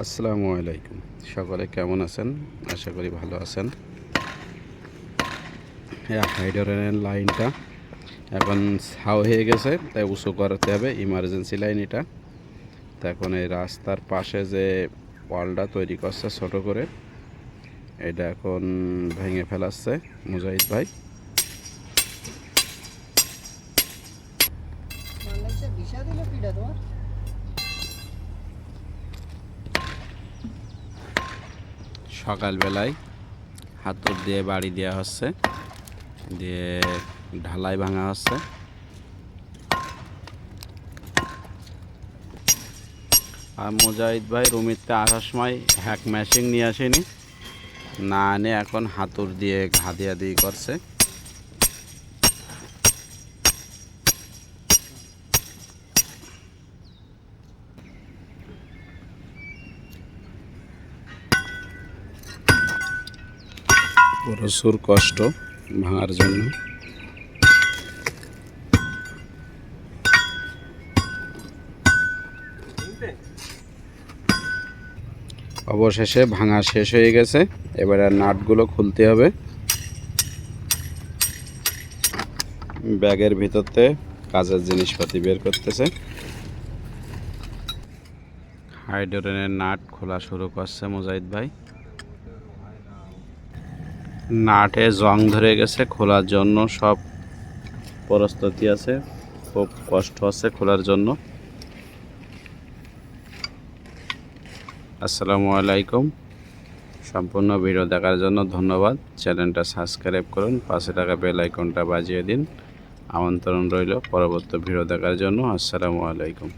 আসসালামু আলাইকুম। সকলে কেমন আছেন? আশা করি ভালো আছেন। হাইড্রোরেনের লাইনটা এখন ছাও হয়ে গেছে, তাই উঁচু করাতে হবে ইমার্জেন্সি লাইন এটা। তো এখন এই রাস্তার পাশে যে ওয়ালটা তৈরি করছে ছোট করে, এটা এখন ভেঙে ফেলাচ্ছে মুজাহিদ ভাই। কিটা তোমার? সকালবেলায় হাতুর দিয়ে বাড়ি দেওয়া হচ্ছে। দিয়ে ঢালাই ভাঙা হচ্ছে। আর মুজাহিদ ভাই রুমিতে আসার সময় হ্যাক ম্যাশিং নিয়ে আসেনি। না এনে এখন হাতুর দিয়ে ঘা দিয়া দিয়ে করছে। প্রচুর কষ্ট ভাঙার জন্য। অবশেষে ভাঙা শেষ হয়ে গেছে। এবার নাটগুলো খুলতে হবে। ব্যাগের ভিতরতে কাজের জিনিসপাতি বের করতেছে। হাইড্রোরেনের নাট খোলা শুরু করছে মুজাহিদ ভাই। নাটে জং ধরে গেছে, খোলার জন্য সব প্রস্তুতি আছে, খুব কষ্ট আছে খোলার জন্য। আসসালামু আলাইকুম। সম্পূর্ণ ভিডিও দেখার জন্য ধন্যবাদ। চ্যানেলটা সাবস্ক্রাইব করুন, পাশে টাকা বেল আইকনটা বাজিয়ে দিন। আমন্ত্রণ রইল পরবর্তী ভিডিও দেখার জন্য। আসসালামু আলাইকুম।